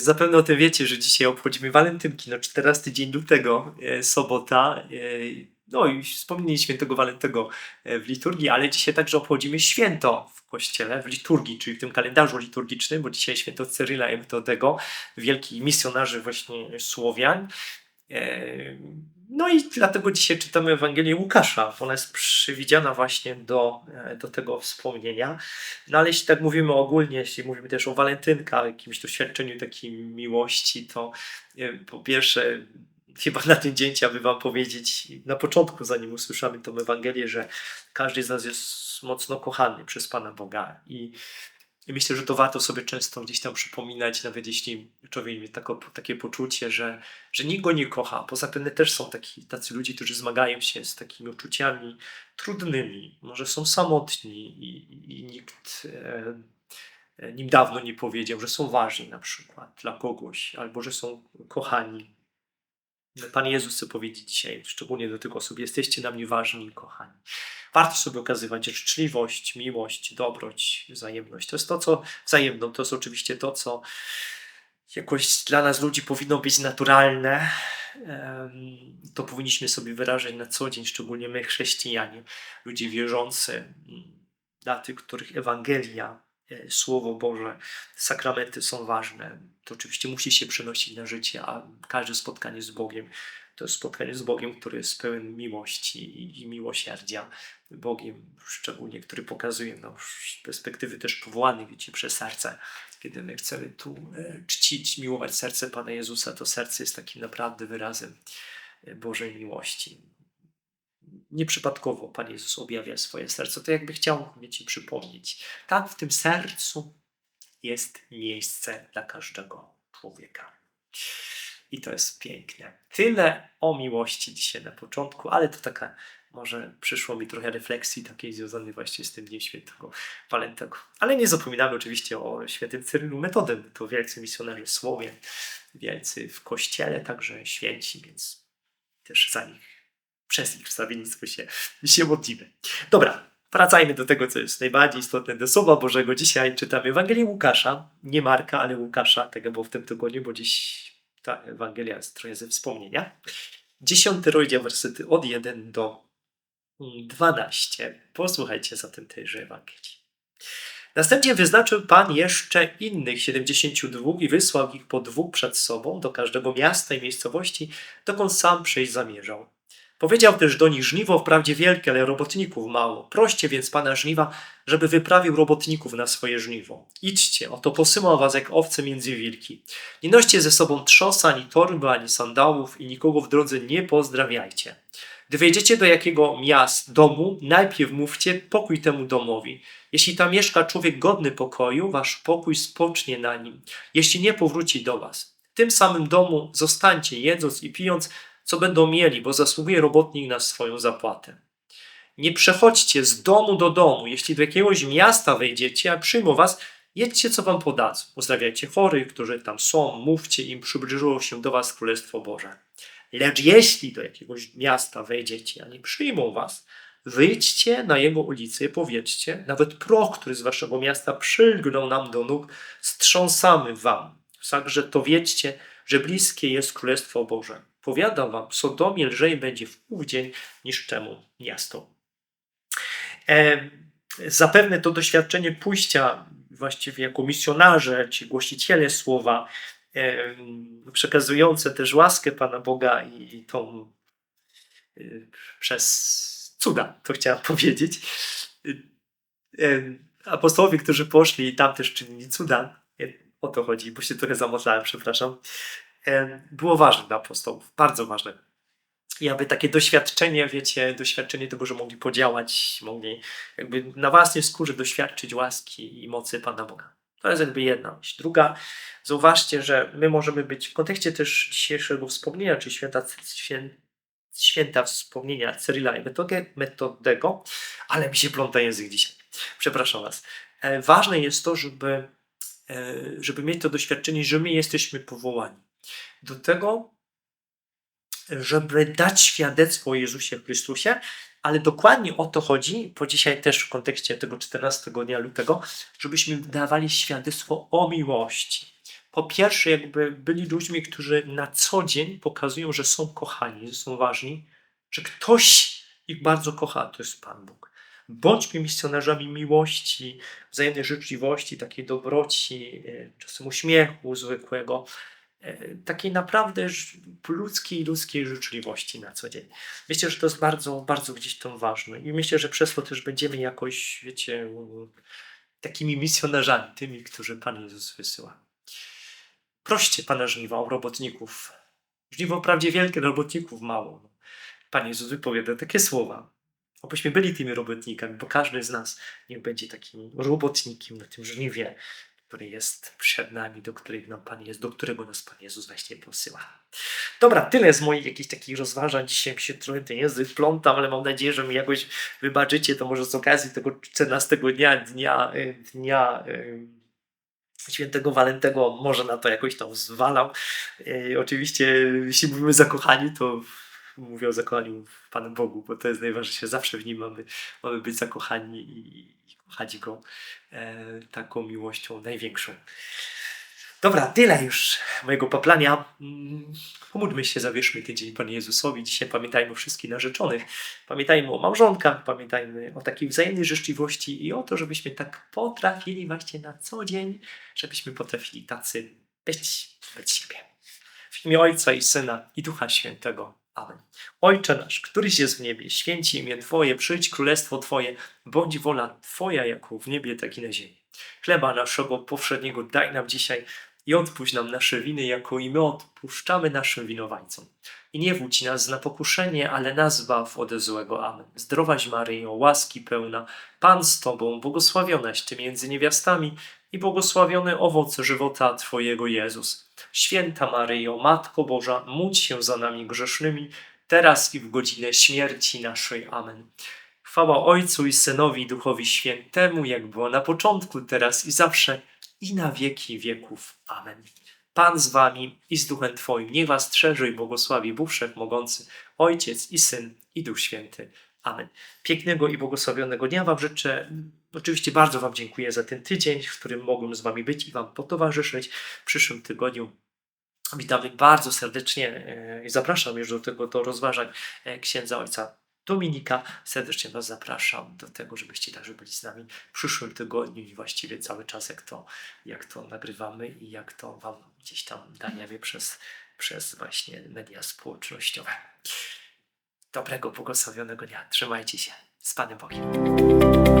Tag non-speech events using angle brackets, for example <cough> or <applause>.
Zapewne o tym wiecie, że dzisiaj obchodzimy walentynki, no 14 dzień lutego, e, sobota. e, No i wspomnienie świętego Walentego e, w liturgii, ale dzisiaj także obchodzimy święto w kościele, w liturgii, czyli w tym kalendarzu liturgicznym, bo dzisiaj święto Cyryla i Metodego, wielkich misjonarzy właśnie Słowian. No i dlatego dzisiaj czytamy Ewangelię Łukasza. Ona jest przewidziana właśnie do, e, do tego wspomnienia. No ale jeśli tak mówimy ogólnie, jeśli mówimy też o walentynkach, jakimś doświadczeniu takiej miłości, to e, po pierwsze chyba na ten dzień chciałbym wam powiedzieć na początku, zanim usłyszamy tą Ewangelię, że każdy z nas jest mocno kochany przez Pana Boga i i myślę, że to warto sobie często gdzieś tam przypominać, nawet jeśli człowiek ma takie poczucie, że, że nikt go nie kocha. Poza tym też są taki, tacy ludzie, którzy zmagają się z takimi uczuciami trudnymi. Może są samotni i, i nikt e, e, nim dawno nie powiedział, że są ważni na przykład dla kogoś, albo że są kochani. Pan Jezus chce powiedzieć dzisiaj, szczególnie do tych osób, jesteście na mnie ważni kochani. Warto sobie okazywać życzliwość, miłość, dobroć, wzajemność. To jest to, co wzajemną, to jest oczywiście to, co jakoś dla nas ludzi powinno być naturalne. To powinniśmy sobie wyrażać na co dzień, szczególnie my chrześcijanie, ludzie wierzący, dla tych, których Ewangelia, Słowo Boże, sakramenty są ważne. To oczywiście musi się przenosić na życie, a każde spotkanie z Bogiem to spotkanie z Bogiem, który jest pełen miłości i- miłosierdzia. Bogiem szczególnie, który pokazuje nam z perspektywy też powołanych, wiecie, przez serce. Kiedy my chcemy tu e, czcić, miłować serce Pana Jezusa, to serce jest takim naprawdę wyrazem e, Bożej miłości. Nieprzypadkowo Pan Jezus objawia swoje serce. To jakby chciał, wiecie, przypomnieć. Tak, w tym sercu jest miejsce dla każdego człowieka. I to jest piękne. Tyle o miłości dzisiaj na początku, ale to taka, może przyszło mi trochę refleksji takiej związanej właśnie z tym Dniem Świętego Walentego. Ale nie zapominamy oczywiście o świętym Cyrylu Metodem. To wielcy misjonarze Słowie, wielcy w Kościele, także święci, więc też za nich, przez ich wstawiennictwo się, się modlimy. Dobra, wracajmy do tego, co jest najbardziej istotne, do Słowa Bożego. Dzisiaj czytamy Ewangelię Łukasza, nie Marka, ale Łukasza, tego było w tym tygodniu, bo dziś ta Ewangelia jest trochę ze wspomnienia. Dziesiąty rozdział, wersety od 1 do 12. Posłuchajcie zatem tejże Ewangelii. Następnie wyznaczył Pan jeszcze innych 72 i wysłał ich po dwóch przed sobą do każdego miasta i miejscowości, dokąd sam przyjść zamierzał. Powiedział też do nich, żniwo wprawdzie wielkie, ale robotników mało. Proście więc Pana żniwa, żeby wyprawił robotników na swoje żniwo. Idźcie, oto posyłam was jak owce między wilki. Nie noście ze sobą trzosa, ani torby, ani sandałów i nikogo w drodze nie pozdrawiajcie. Gdy wejdziecie do jakiego miast, domu, najpierw mówcie pokój temu domowi. Jeśli tam mieszka człowiek godny pokoju, wasz pokój spocznie na nim. Jeśli nie, powróci do was. W tym samym domu zostańcie, jedząc i pijąc, co będą mieli, bo zasługuje robotnik na swoją zapłatę. Nie przechodźcie z domu do domu. Jeśli do jakiegoś miasta wejdziecie, a przyjmą was, jedźcie, co wam podadzą. Uzdrawiajcie chorych, którzy tam są, mówcie im, przybliżyło się do was Królestwo Boże. Lecz jeśli do jakiegoś miasta wejdziecie, a nie przyjmą was, wyjdźcie na jego ulicę i powiedzcie, nawet proch, który z waszego miasta przylgnął nam do nóg, strząsamy wam. Wszakże to wiedzcie, że bliskie jest Królestwo Boże. Powiadam wam, Sodomie lżej będzie w ów dzień niż temu miasto. E, zapewne to doświadczenie pójścia właściwie jako misjonarze, ci głosiciele słowa, e, przekazujące też łaskę Pana Boga i, i tą e, przez cuda, to chciałem <laughs> powiedzieć. E, apostołowie, którzy poszli i tam też czynili cuda, e, o to chodzi, bo się trochę zamotałem, przepraszam, było ważne dla apostołów, bardzo ważne. I aby takie doświadczenie, wiecie, doświadczenie tego, że mogli podziałać, mogli jakby na własnej skórze doświadczyć łaski i mocy Pana Boga. To jest jakby jedna myśl. Druga, zauważcie, że my możemy być w kontekście też dzisiejszego wspomnienia, czyli święta, świę, święta wspomnienia Cyryla i Metode- Metodego, ale mi się pląta język dzisiaj. Przepraszam Was. E, ważne jest to, żeby, e, żeby mieć to doświadczenie, że my jesteśmy powołani do tego, żeby dać świadectwo Jezusie Chrystusie, ale dokładnie o to chodzi, bo dzisiaj też w kontekście tego 14 dnia lutego, żebyśmy dawali świadectwo o miłości. po pierwsze, jakby byli ludźmi, którzy na co dzień pokazują, że są kochani, że są ważni, że ktoś ich bardzo kocha, to jest Pan Bóg. Bądźmy misjonarzami miłości, wzajemnej życzliwości, takiej dobroci, e, czasem uśmiechu zwykłego, takiej naprawdę ludzkiej, ludzkiej życzliwości na co dzień. Myślę, że to jest bardzo, bardzo gdzieś tam ważne i myślę, że przez to też będziemy jakoś, wiecie, takimi misjonarzami, tymi, którzy Pan Jezus wysyła. Proście Pana żniwa o robotników. Żniwo wprawdzie wielkie, robotników mało. Pan Jezus wypowiada takie słowa. Obyśmy byli tymi robotnikami, bo każdy z nas niech będzie takim robotnikiem na tym żniwie, który jest przed nami, do którego nam Pan jest, do którego nas Pan Jezus właśnie posyła. Dobra, tyle z moich jakichś takich rozważań. Dzisiaj się trochę ten język plątam, ale mam nadzieję, że mi jakoś wybaczycie, to może z okazji tego 14 dnia, dnia, y, dnia y, świętego Walentego, może na to jakoś tam zwalał. Y, Oczywiście, jeśli mówimy zakochani, to mówię o zakochaniu w Panu Bogu, bo to jest najważniejsze. Zawsze w Nim mamy, mamy być zakochani i, i kochać Go e, taką miłością największą. Dobra, tyle już mojego paplania. Mm, Pomódlmy się, zawierzmy tydzień Panu Jezusowi. Dzisiaj pamiętajmy o wszystkich narzeczonych, pamiętajmy o małżonkach, pamiętajmy o takiej wzajemnej życzliwości i o to, żebyśmy tak potrafili właśnie na co dzień, żebyśmy potrafili tacy być, być siebie. W imię Ojca i Syna i Ducha Świętego. Amen. Ojcze nasz, któryś jest w niebie, święci imię Twoje, przyjdź królestwo Twoje, bądź wola Twoja jako w niebie, tak i na ziemi. Chleba naszego powszedniego daj nam dzisiaj i odpuść nam nasze winy, jako i my odpuszczamy naszym winowajcom. I nie wódź nas na pokuszenie, ale nas zbaw ode złego. Amen. Zdrowaś Maryjo, łaski pełna, Pan z Tobą, błogosławionaś Ty między niewiastami i błogosławiony owoc żywota Twojego Jezus. Święta Maryjo, Matko Boża, módl się za nami grzesznymi, teraz i w godzinę śmierci naszej. Amen. Chwała Ojcu i Synowi i Duchowi Świętemu, jak było na początku, teraz i zawsze, i na wieki wieków. Amen. Pan z wami i z Duchem Twoim, niech was strzeże i błogosławi Bóg Wszechmogący, Ojciec i Syn i Duch Święty. Amen. Pięknego i błogosławionego dnia wam życzę. Oczywiście bardzo wam dziękuję za ten tydzień, w którym mogłem z wami być i wam potowarzyszyć. W przyszłym tygodniu witamy bardzo serdecznie e, i zapraszam już do tego, do rozważań e, księdza ojca Dominika. Serdecznie Was zapraszam do tego, żebyście także byli z nami w przyszłym tygodniu i właściwie cały czas, jak to, jak to nagrywamy i jak to Wam gdzieś tam daniemy przez, przez właśnie media społecznościowe. Dobrego, błogosławionego dnia. Trzymajcie się. Z Panem Bogiem.